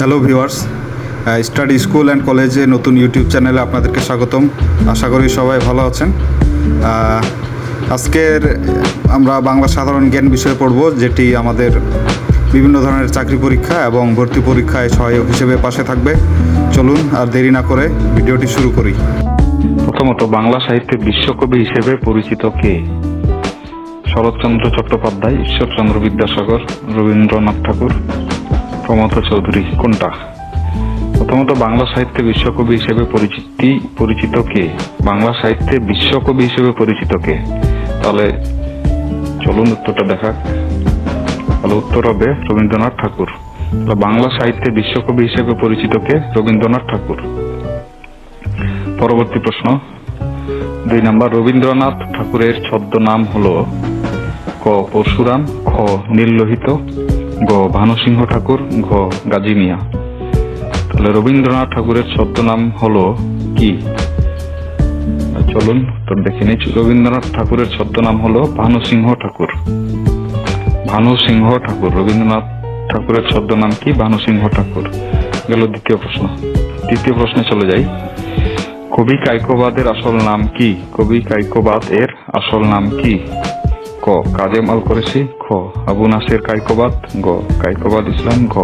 Hello viewers study school and কলেজে নতুন YouTube চ্যানেলে আপনাদেরকে স্বাগতম। আশা করি সবাই ভালো আছেন। আজকের, আমরা বাংলা সাধারণ জ্ঞান বিষয়ে পড়ব, যেটি আমাদের বিভিন্ন ধরনের চাকরি পরীক্ষা এবং ভর্তি পরীক্ষায় সহায়ক হিসেবে পাশে থাকবে। চলুন আর দেরি না করে ভিডিওটি শুরু করি। প্রথমত, বাংলা সাহিত্যের বিশ্বকবি হিসেবে পরিচিত কে? শরৎচন্দ্র চট্টোপাধ্যায়, ঈশ্বরচন্দ্র বিদ্যাসাগর, রবীন্দ্রনাথ ঠাকুর প্রমথ চৌধুরী, কোনটা? প্রথমত বাংলা সাহিত্যে বিশ্বকবি হিসেবে পরিচিতি, পরিচিত কে? বাংলা সাহিত্যে বিশ্বকবি হিসেবে পরিচিত কে? তাহলে চলুন উত্তরটা দেখা। তাহলে উত্তর হবে রবীন্দ্রনাথ ঠাকুর। বাংলা সাহিত্যে বিশ্বকবি হিসেবে পরিচিত কে? রবীন্দ্রনাথ ঠাকুর। পরবর্তী প্রশ্ন। দুই নাম্বার, রবীন্দ্রনাথ ঠাকুরের ছদ্মনাম হল ক পরশুরাম, খ নীললোহিত গ ভানুসিংহ ঠাকুর, ঘ গাজী মিয়া। তাহলে রবীন্দ্রনাথ ঠাকুরের ছদ্মনাম হলো কি? চলুন, তো দেখে নিচ্ছি রবীন্দ্রনাথ ঠাকুরের ছদ্মনাম হলো ভানুসিংহ ঠাকুর। ভানুসিংহ ঠাকুর, রবীন্দ্রনাথ ঠাকুরের ছদ্মনাম কি ভানুসিংহ ঠাকুর? গেল দ্বিতীয় প্রশ্ন। তৃতীয় প্রশ্নে চলে যাই। কবি কাইকোবাদের আসল নাম কি? কবি কাইকোবাদ এর আসল নাম কি? ক কাজেম আল করেছি খ। আবু নাসির কাইকোবাদ, গ। কাইকোবাদ ইসলাম ঘ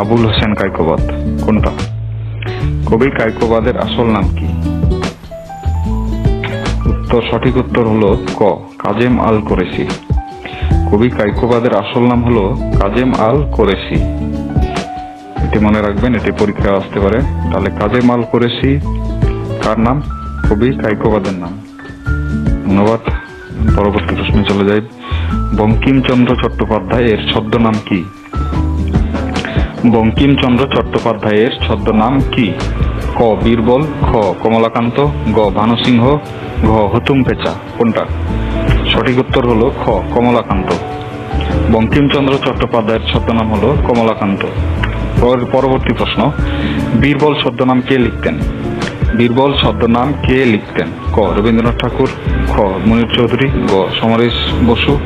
আবুল হোসেন কাইকোবাদ, কোনটা? কবি কাইকোবাদের আসল নাম কি? উত্তর, সঠিক উত্তর হলো ক। কাজেম আল করেছি কবি কাইকোবাদের আসল নাম হলো কাজেম আল করেছি এটি মনে রাখবেন, এটি পরীক্ষায় আসতে পারে। তাহলে কাজেম আল করেছি কার নাম? কবি কাইকোবাদের নাম। ধন্যবাদ। পরবর্তী প্রশ্নে চলে যাই। বঙ্কিমচন্দ্র চট্টোপাধ্যায়ের ছদ্মনাম কি? বঙ্কিমচন্দ্র চট্টোপাধ্যায়ের ছদ্মনাম কি? ক, বীরবল, খ, কমলাকান্ত, গ, ভানুসিংহ, ঘ, হুতুম পেচা। কোনটা? সঠিক উত্তর হলো খ, কমলাকান্ত। বঙ্কিমচন্দ্র চট্টোপাধ্যায়ের ছদ্মনাম হলো কমলাকান্ত। পরবর্তী প্রশ্ন। বীরবল ছদ্মনাম কে লিখতেন? বীরবল ছদ্মনাম কে লিখতেন? ক, রবীন্দ্রনাথ ঠাকুর, খ, মনির চৌধুরী, গ, সমরেশ বসু,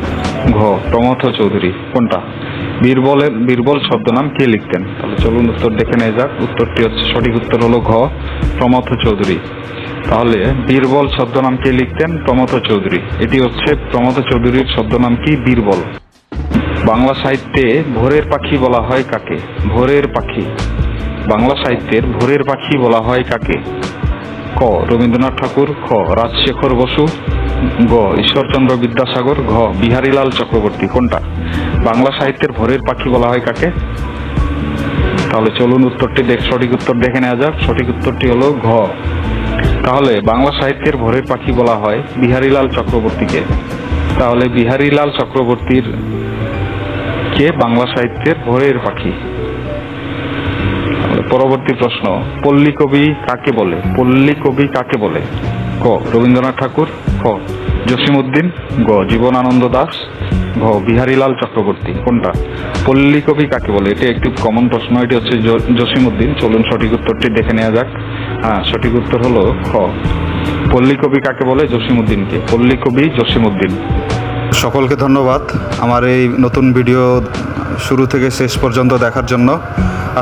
ঘ, প্রমথ চৌধুরী। কোনটা? বীরবলের বীরবল ছদ্মনাম কে লিখতেন? তাহলে চলুন উত্তর দেখে নেওয়া যাক। উত্তরটি হচ্ছে সঠিক উত্তর হলো ঘ, প্রমথ চৌধুরী। তাহলে বীরবল ছদ্মনাম কে লিখতেন? প্রমথ চৌধুরী। এটি হচ্ছে প্রমথ চৌধুরীর ছদ্মনাম কি? বীরবল। বাংলা সাহিত্যে ভোরের পাখি বলা হয় কাকে? ভোরের পাখি। বাংলা সাহিত্যের ভোরের পাখি বলা হয় কাকে? ক রবীন্দ্রনাথ ঠাকুর, খ, রাজশেখর বসু, গ, ঈশ্বরচন্দ্র বিদ্যাসাগর, ঘ, বিহারীলাল চক্রবর্তী। কোনটা? বাংলা সাহিত্যের ভোরের পাখি বলা হয় কাকে? তাহলে চলুন উত্তরটি দেখ, সঠিক উত্তর দেখে নেওয়া যাক। সঠিক উত্তরটি হলো ঘ। তাহলে বাংলা সাহিত্যের ভোরের পাখি বলা হয় বিহারীলাল চক্রবর্তীকে। তাহলে বিহারীলাল চক্রবর্তীর কে বাংলা সাহিত্যের ভোরের পাখি? পরবর্তী প্রশ্ন, পল্লী কবি কাকে বলে? পল্লী কবি কাকে বলে? ক, রবীন্দ্রনাথ ঠাকুর, খ, জসিমউদ্দিন, গ, জীবনানন্দ দাস, ঘ, বিহারীলাল চক্রবর্তী। কোনটা? পল্লী কবি কাকে বলে? এটি একটি কমন প্রশ্ন, এটি হচ্ছে জসিমউদ্দিন। চলুন সঠিক উত্তরটি দেখে নেওয়া যাক। হ্যাঁ সঠিক উত্তর হলো খ। পল্লী কবি কাকে বলে? জসিমউদ্দিনকে। পল্লী কবি জসিমউদ্দিন। সকলকে ধন্যবাদ। আমার এই নতুন ভিডিও শুরু থেকে শেষ পর্যন্ত দেখার জন্য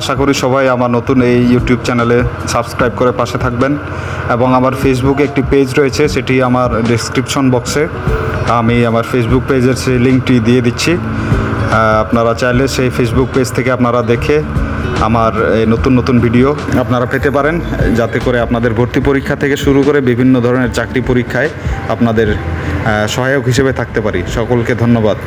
আশা করি সবাই আমার নতুন এই ইউটিউব চ্যানেলে সাবস্ক্রাইব করে পাশে থাকবেন এবং আমার ফেসবুকে একটি পেজ রয়েছে, সেটি আমার ডেসক্রিপশন বক্সে আমি আমার ফেসবুক পেজের সেই লিঙ্কটি দিয়ে দিচ্ছি। আপনারা চাইলে সেই ফেসবুক পেজ থেকে আপনারা দেখে আমার এই নতুন নতুন ভিডিও আপনারা পেতে পারেন, যাতে করে আপনাদের ভর্তি পরীক্ষা থেকে শুরু করে বিভিন্ন ধরনের চাকরি পরীক্ষায় আপনাদের সহায়ক হিসেবে থাকতে পারি। সকলকে ধন্যবাদ।